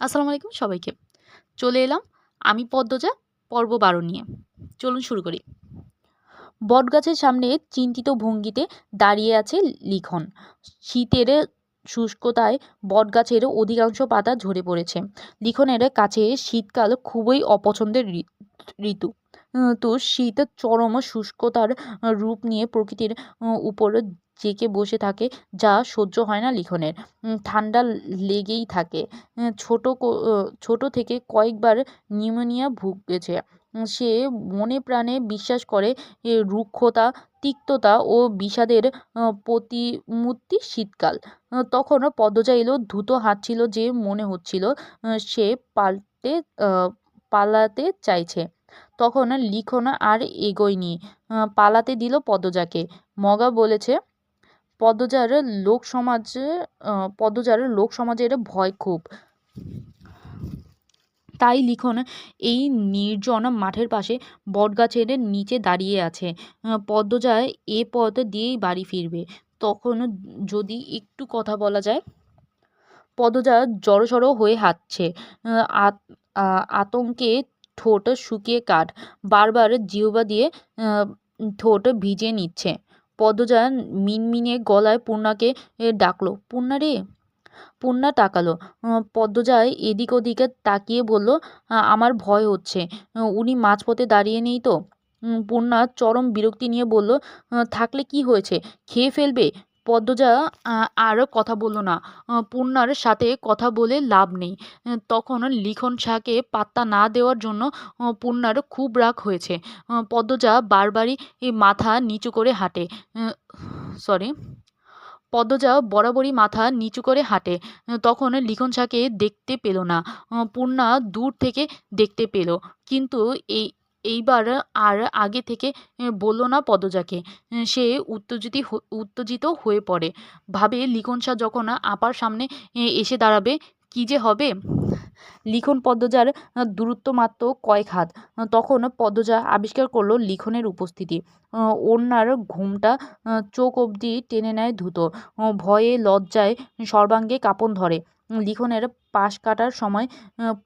আসসালামু আলাইকুম সবাইকে। চলে এলাম আমি পদ্মজা পর্ব ১২ নিয়ে। চলুন শুরু করি। বটগাছের সামনে চিন্তিত ভঙ্গিতে দাঁড়িয়ে আছে লিখন। শীতের শুষ্কতায় বটগাছের অধিকাংশ পাতা ঝরে পড়েছে। লিখনের কাছে শীতকাল খুবই অপছন্দের ঋতু। তো শীত চরম শুষ্কতার রূপ নিয়ে প্রকৃতির উপর জেঁকে বসে থাকে যা সহ্য হয় না লিখনের। ঠান্ডা লেগেই থাকে। ছোট ছোট থেকে কয়েকবার নিউমোনিয়া ভুগেছে। সে মনে প্রাণে বিশ্বাস করে রুক্ষতা, তিক্ততা ও বিষাদের প্রতিমূর্তি শীতকাল। তখন পদ্মজা এলো দ্রুত হাঁটছিল যে মনে হচ্ছিল সে পাল্টে পালাতে চাইছে। তখন লিখন আর এগোয়নি। পালাতে দিল পদ্মজাকে। মগা বলেছে পদ্মজার লোক সমাজে পদ্মজার লোক সমাজে এটা ভয় খুব। তাই লিখন এই নির্জন মাঠের পাশে বটগাছের নিচে দাঁড়িয়ে আছে। পদ্মজা এ পথ দিয়েই বাড়ি ফিরবে। তখন যদি একটু কথা বলা যায়। পদ্মজা জড়সড় হয়ে হাঁটছে। আতঙ্কে ঠোঁট শুকিয়ে কাঠ। বারবার জিহ্বা দিয়ে ঠোঁট ভিজিয়ে নিচ্ছে। পদ্মজা মিনমিনে গলায় পূর্ণাকে ডাকলো, পূর্ণা রে? পূর্ণা তাকালো পদ্মজায় এদিক ওদিকে তাকিয়ে বলল আমার ভয় হচ্ছে উনি মাঝপথে দাঁড়িয়ে নেই তো? পূর্ণা চরম বিরক্তি নিয়ে বলল থাকলে কি হয়েছে? খেয়ে ফেলবে? পদ্মজা আর কথা বলল না। পূর্ণার সাথে কথা বলে লাভ নেই। তখন লিখন শাহকে পাত্তা না দেওয়ার জন্য পূর্ণার খুব রাগ হয়েছে। পদ্মজা বারবারই মাথা নিচু করে হাঁটে। সরি। পদ্মজা বরাবরই মাথা নিচু করে হাঁটে। তখন লিখন শাহকে দেখতে পেল না। পূর্ণা দূর থেকে দেখতে পেল। কিন্তু এই এইবার আর আগে থেকে বলল না পদজাকে। সে উত্তেজিত উত্তেজিত হয়ে পড়ে। ভাবে লিখন শাহ যখন আপার সামনে এসে দাঁড়াবে যে হবে? লিখন পদ্মজার দূরত্ব মাত্র কয়েক হাত। তখন পদ্মজা আবিষ্কার করল লিখনের উপস্থিতি। ওনার ঘুমটা চোখ অবধি টেনে নেয় দ্রুত ভয়ে লজ্জায় সর্বাঙ্গে কাঁপন ধরে। লিখনের পাশ কাটার সময়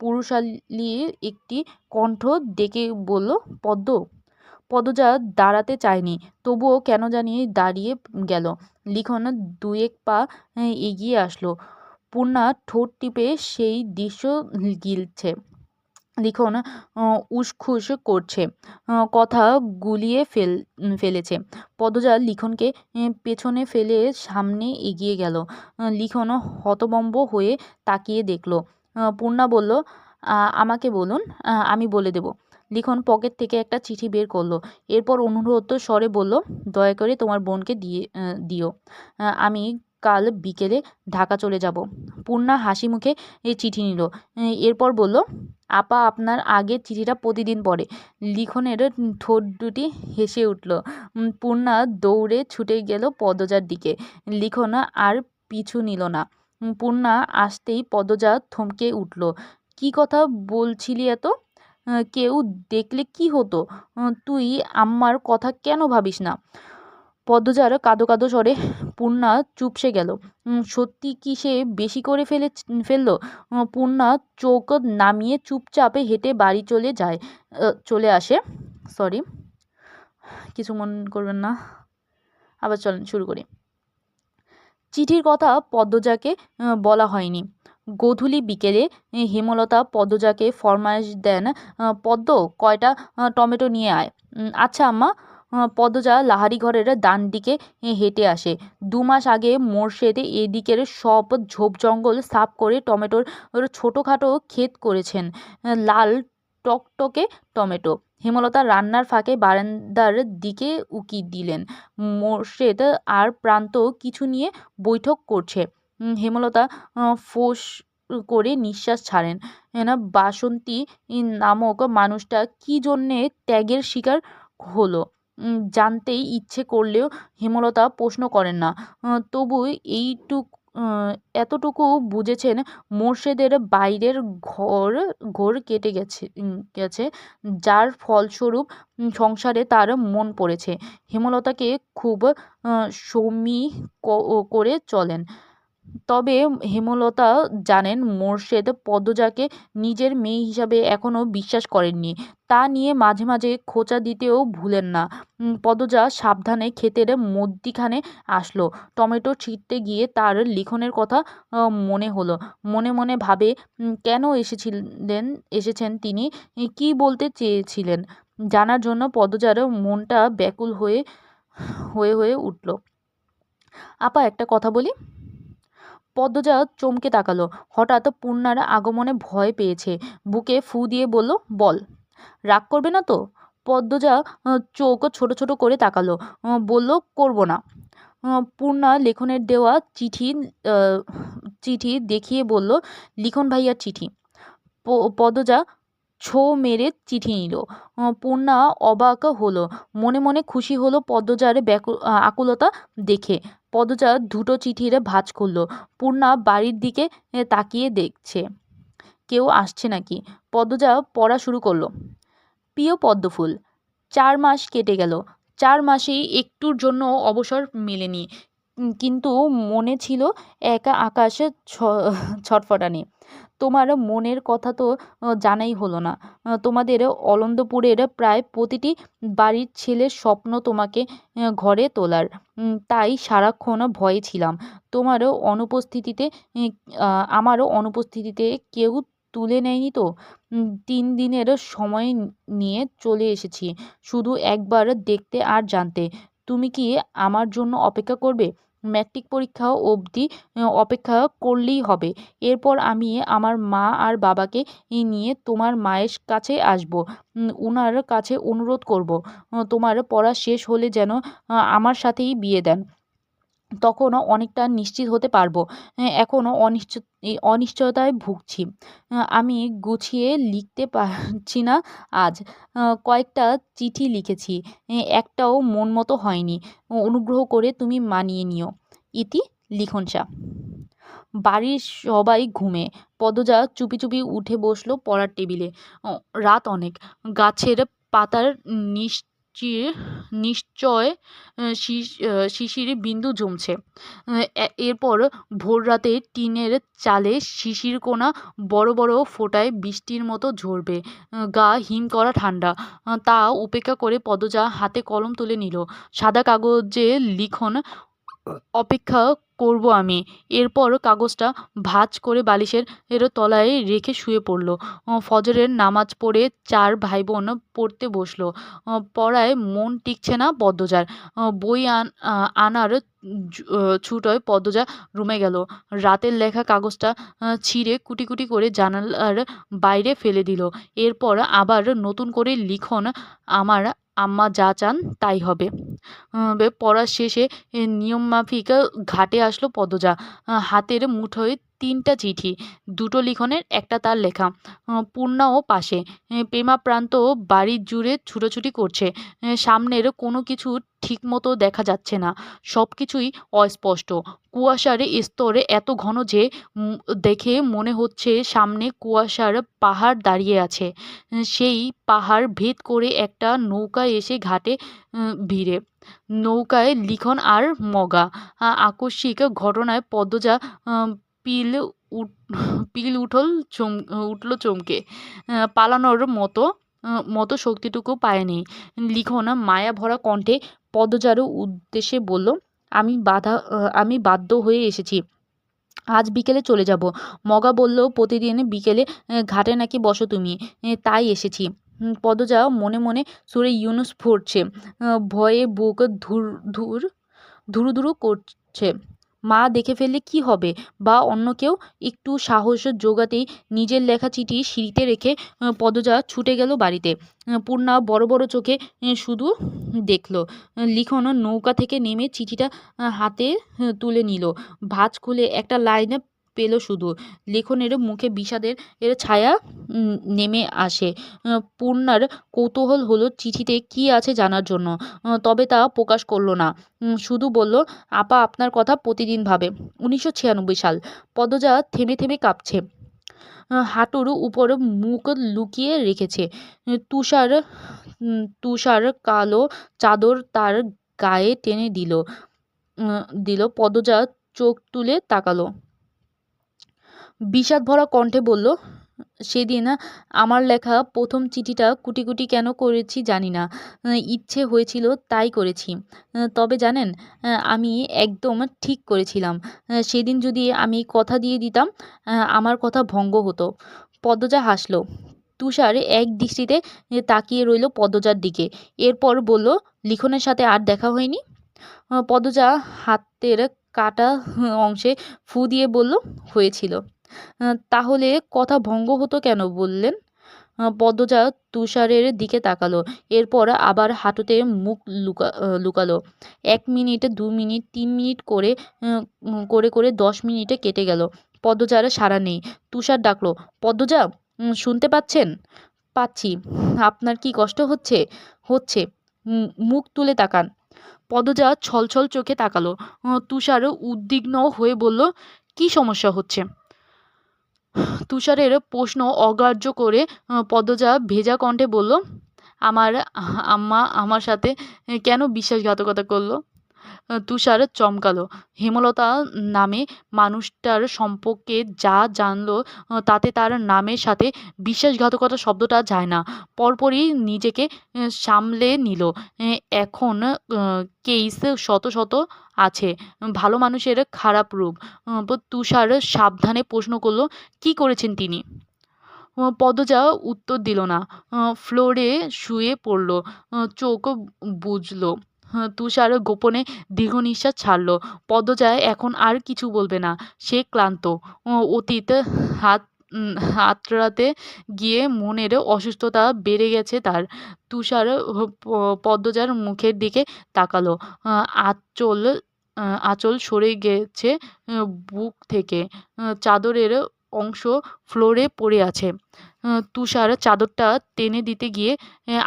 পুরুষালী একটি কণ্ঠ ডেকে বলল, পদ্ম, পদ্মজা দাঁড়াতে চায়নি, তবুও কেন জানি দাঁড়িয়ে গেল। লিখন দু এক পা এগিয়ে আসলো। পূর্ণা ঠোঁট টিপে সেই দৃশ্য গিলছে। লিখন উসখুস করছে কথা গুলিয়ে ফেল, ফেলেছে। পদজা লিখনকে পেছনে ফেলে সামনে এগিয়ে গেল। লিখন হতবম্ব হয়ে তাকিয়ে দেখল। পূর্ণা বলল আমাকে বলুন আমি বলে দেব। লিখন পকেট থেকে একটা চিঠি বের করল। এরপর অনুরোধ স্বরে বলল, দয়া করে তোমার বোনকে দিয়ে দিও। আমি কাল বিকেলে ঢাকা চলে যাব। পূর্ণা হাসি মুখে চিঠি নিল। এরপর বলল, আপা, আপনার আগের চিঠিটা প্রতিদিন পড়ে। লিখনের ঠোঁট দুটি হেসে উঠল। পূর্ণা দৌড়ে ছুটে গেল পদজার দিকে। লিখন আর পিছু নিল না। পূর্ণা আসতেই পদজা থমকে উঠল। কি কথা বলছিলি এত? কেউ দেখলে কি হতো? তুই আম্মার কথা কেন ভাবিস না? পদ্মজার কাঁদো কাঁদো স্বরে পূর্ণা চুপসে গেল। সত্যি কি সে বেশি করে ফেলে ফেলল? পূর্ণা চোখ নামিয়ে চুপচাপে হেঁটে বাড়ি চলে যায় চলে আসে। সরি কিছু মন করবেন না। আবার চলেন, শুরু করি। চিঠির কথা পদ্মজাকে বলা হয়নি। গোধূলি বিকেলে হেমলতা পদ্মজাকে ফরমাইশ দেন পদ্ম কয়টা টমেটো নিয়ে আয়। আচ্ছা আম্মা পদ্মজা লাহারি ঘরের ডান দিকে হেঁটে আসে। দু মাস আগে মোর্শেদ এদিকের সব ঝোপ জঙ্গল সাফ করে টমেটোর ছোটোখাটো ক্ষেত করেছেন। লাল টকটকে টমেটো। হেমলতা রান্নার ফাঁকে বারান্দার দিকে উকি দিলেন। মোর্শেদ আর প্রান্ত কিছু নিয়ে বৈঠক করছে। হেমলতা ফোস করে নিঃশ্বাস ছাড়েন। না, বাসন্তী নামক মানুষটা কী জন্যে ত্যাগের শিকার হলো? জানতেই ইচ্ছে করলেও হেমলতা প্রশ্ন করেন না। তবু এইটুক এতটুকু বুঝেছেন মোর্শেদের বাইরের ঘর, ঘোর কেটে গেছে গেছে, যার ফলস্বরূপ সংসারে তার মন পড়েছে। হেমলতাকে খুব সমী করে চলেন। তবে হেমলতা জানেন মোর্শেদ পদ্মজাকে নিজের মেয়ে হিসাবে এখনও বিশ্বাস করেননি। তা নিয়ে মাঝে মাঝে খোঁচা দিতেও ভুলেন না। পদ্মজা সাবধানে ক্ষেতের মধ্যিখানে আসলো। টমেটো ছিঁড়তে গিয়ে তার লিখনের কথা মনে হলো। মনে মনে ভাবে কেন এসেছিলেন, এসেছেন তিনি? কি বলতে চেয়েছিলেন? জানার জন্য পদ্মজার মনটা ব্যাকুল হয়ে হয়ে হয়ে উঠল। আপা, একটা কথা বলি? পদ্মজা চমকে তাকালো। হঠাৎ পূর্ণার আগমনে ভয় পেয়েছে। বুকে ফু দিয়ে বলল, বল, রাগ করবে না তো? পদ্মজা চোখ ছোট ছোট করে তাকালো। বলল, করব না। পূর্ণা লেখনের দেওয়া চিঠি চিঠি দেখিয়ে বলল, লিখন ভাইয়ার চিঠি। পদ্মজা ছো মেরে চিঠি নিল। পূর্ণা অবাক হলো। মনে মনে খুশি হলো পদ্মজার ব্যাকু আকুলতা দেখে। পদ্মজা দুটো চিঠির ভাঁজ করল। পূর্ণা বাড়ির দিকে তাকিয়ে দেখছে। কেউ আসছে নাকি? পদ্মজা পড়া শুরু করল। প্রিয় পদ্মফুল, চার মাস কেটে গেল। চার মাসেই একটুর জন্য অবসর মেলেনি। কিন্তু মনে ছিল একা আকাশে ছটফটানি। তোমার মনের কথা তো জানাই হলো না। তোমাদের অলন্দপুরের প্রায় প্রতিটি বাড়ির ছেলের স্বপ্ন তোমাকে ঘরে তোলার। তাই সারাক্ষণ ভয়ে ছিলাম। তোমার অনুপস্থিতিতে আমারও অনুপস্থিতিতে কেউ তুলে নেয়নি তো? তিন দিনের সময় নিয়ে চলে এসেছি। শুধু একবার দেখতে আর জানতে। তুমি কি আমার জন্য অপেক্ষা করবে? ম্যাট্রিক পরীক্ষা অবধি অপেক্ষা করলেই হবে। এরপর আমি আমার মা আর বাবাকে নিয়ে তোমার মায়ের কাছে আসব। ওনার কাছে অনুরোধ করব। তোমার পড়া শেষ হলে যেন আমার সাথেই বিয়ে দেন। তখনও অনেকটা নিশ্চিত হতে পারব। হ্যাঁ, এখনও অনিশ্চিত অনিশ্চয়তায় ভুগছি। আমি গুছিয়ে লিখতে পারছি না আজ। কয়েকটা চিঠি লিখেছি। একটাও মন মতো হয়নি। অনুগ্রহ করে তুমি মানিয়ে নিও। ইতি লিখন বাড়ির সবাই ঘুমে। পদজা চুপি চুপি উঠে বসল পড়ার টেবিলে। রাত অনেক। গাছের পাতার নিশ্চির নিশ্চয় শিশির শিশ- বিন্দু জমছে। এরপর ভোর রাতে টিনের চালে শিশির কোনা বড় বড় ফোটায় বৃষ্টির মতো ঝরবে। গা হিম করা ঠান্ডা। তা উপেক্ষা করে পদজা হাতে কলম তুলে নিল। সাদা কাগজে লিখন অপেক্ষা করব আমি। এরপর কাগজটা ভাঁজ করে বালিশের এর তলায় রেখে শুয়ে পড়ল। ফজরের নামাজ পড়ে চার ভাই বোন পড়তে বসল। পড়ায় মন টিকছে না পদ্মজার। বই আন আনার ছুটোয় পদ্মজা রুমে গেল। রাতের লেখা কাগজটা ছিঁড়ে কুটি কুটি করে জানালার বাইরে ফেলে দিল। এরপর আবার নতুন করে লিখন আমার আম্মা যা চান তাই হবে। পড়া শেষে নিয়মমাফিক ঘাটে আসলো পদজা হাতের মুঠোয় তিনটা চিঠি, দুটো লিখনের, একটা তার লেখা। পূর্ণাও পাশে। প্রেমাপ্রান্ত বাড়ির জুড়ে ছুটোছুটি করছে। সামনের কোনো কিছু ঠিকমতো দেখা যাচ্ছে না। সব কিছুই অস্পষ্ট। কুয়াশার স্তরে এত ঘন যে দেখে মনে হচ্ছে সামনে কুয়াশার পাহাড় দাঁড়িয়ে আছে। সেই পাহাড় ভেদ করে একটা নৌকা এসে ঘাটে ভিড়ে। নৌকায় লিখন আর মগা। আকস্মিক ঘটনায় পদ্মজা পিল পিল উঠল চম, উঠল চমকে। পালানোর মতো মতো শক্তিটুকু পায়নি। লিখন মায়া ভরা কণ্ঠে পদজারও উদ্দেশ্যে বলল, আমি বাধা আমি বাধ্য হয়ে এসেছি। আজ বিকেলে চলে যাব। মগা বলল, প্রতিদিন বিকেলে ঘাটে নাকি বসো তুমি? তাই এসেছি। পদজা মনে মনে সুরে ইউনুস ফুটছে। ভয়ে বুক ধুর ধুর ধুরু ধুরু করছে। মা দেখে ফেললে কি হবে? বা অন্য কেউ একটু সাহস জোগাতেই নিজের লেখা চিঠি সিঁড়িতে রেখে পদজা ছুটে গেল বাড়িতে। পূর্ণা বড় বড় চোখে শুধু দেখল। লিখন নৌকা থেকে নেমে চিঠিটা হাতে তুলে নিল। ভাঁজ খুলে একটা লাইনে পেল শুধু লেখনের মুখে বিষাদের এর ছায়া নেমে আসে। পূর্ণার কৌতূহল হলো চিঠিতে কি আছে জানার জন্য। তবে তা প্রকাশ করল না। শুধু বলল, আপা, আপনার কথা প্রতিদিন ভাবে। উনিশশো ছিয়ানব্বই সাল। পদজা থেমে থেমে কাঁপছে। হাঁটুর উপর মুখ লুকিয়ে রেখেছে। তুষার তুষার কালো চাদর তার গায়ে টেনে দিল। দিল। পদজা চোখ তুলে তাকালো। বিষাদ ভরা কণ্ঠে বলল, সেদিন আমার লেখা প্রথম চিঠিটা কুটি কুটি কেন করেছি জানি না। ইচ্ছে হয়েছিল তাই করেছি। তবে জানেন, আমি একদম ঠিক করেছিলাম। সেদিন যদি আমি কথা দিয়ে দিতাম, আমার কথা ভঙ্গ হতো। পদ্মজা হাসলো। তুষার এক দৃষ্টিতে তাকিয়ে রইল পদ্মজার দিকে। এরপর বলল, লিখনের সাথে আর দেখা হয়নি? পদ্মজা হাতের কাটা অংশে ফু দিয়ে বলল, হয়েছিল। তাহলে কথা ভঙ্গ হতো কেন বললেন? পদ্মজা তুষারের দিকে তাকালো, এরপর আবার হাঁটুতে মুখ লুকা লুকালো। এক মিনিট, দু মিনিট, তিন মিনিট করে করে করে দশ মিনিটে কেটে গেল। পদ্মজার সাড়া নেই। তুষার ডাকলো, পদ্মজা শুনতে পাচ্ছেন? পাচ্ছি। আপনার কি কষ্ট হচ্ছে? হচ্ছে। মুখ তুলে তাকান। পদজা ছলছল চোখে তাকালো। তুষার উদ্বিগ্ন হয়ে বলল, কি সমস্যা হচ্ছে? তুষারের প্রশ্ন অগ্রাহ্য করে পদ্মজা ভেজা কণ্ঠে বলল, আমার আম্মা আমার সাথে কেন বিশ্বাসঘাতকতা করল? তুষার চমকালো। হেমলতা নামে মানুষটার সম্পর্কে যা জানলো তাতে তার নামের সাথে বিশ্বাসঘাতকতা শব্দটা যায় না। পরপরই নিজেকে সামলে নিল। এখন কেস শত শত আছে। ভালো মানুষের খারাপ রূপ। তুষার সাবধানে প্রশ্ন করল, কি করেছেন তিনি? পদজা উত্তর দিল না। ফ্লোরে শুয়ে পড়ল। চোখ বুঝলো তুষার গোপনে দীর্ঘ নিঃশ্বাস ছাড়ল। পদ্মজায় এখন আর কিছু বলবে না। সে ক্লান্ত। অতীত হাত আঁতড়াতে গিয়ে মনের অসুস্থতা বেড়ে গেছে তার। তুষার পদ্মজার মুখের দিকে তাকালো। আঁচল আঁচল সরে গেছে বুক থেকে। চাদরের অংশ ফ্লোরে পড়ে আছে। তুষার চাদরটা টেনে দিতে গিয়ে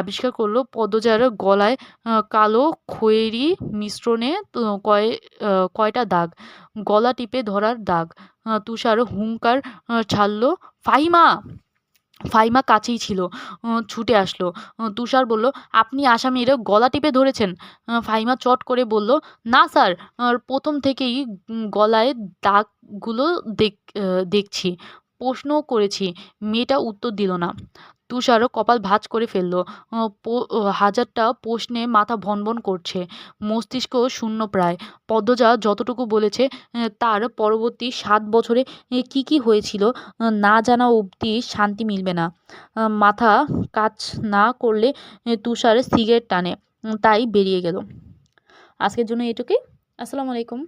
আবিষ্কার করল পদজার গলায় কালো খয়েরি মিশ্রণে কয় কয়টা দাগ? গলা টিপে ধরার দাগ। তুষার হুঙ্কার ছাড়লো ফাইমা ফাইমা কাছেই ছিল ছুটে আসলো। তুষার বলল, আপনি আসামির গলা টিপে ধরেছেন? ফাইমা চট করে বলল, না স্যার প্রথম থেকেই গলায় দাগগুলো দেখ দেখছি। প্রশ্নও করেছি, মেয়েটা উত্তর দিল না। তুষারও কপাল ভাঁজ করে ফেলল। হাজারটা প্রশ্নে মাথা ভনভন করছে। মস্তিষ্ক শূন্য প্রায়। পদ্মজা যতটুকু বলেছে তার পরবর্তী সাত বছরে কি কি হয়েছিল না জানা অবধি শান্তি মিলবে না। মাথা কাজ না করলে তুষার সিগারেট টানে। তাই বেরিয়ে গেল। আজকের জন্য এটুকুই। আসসালামু আলাইকুম।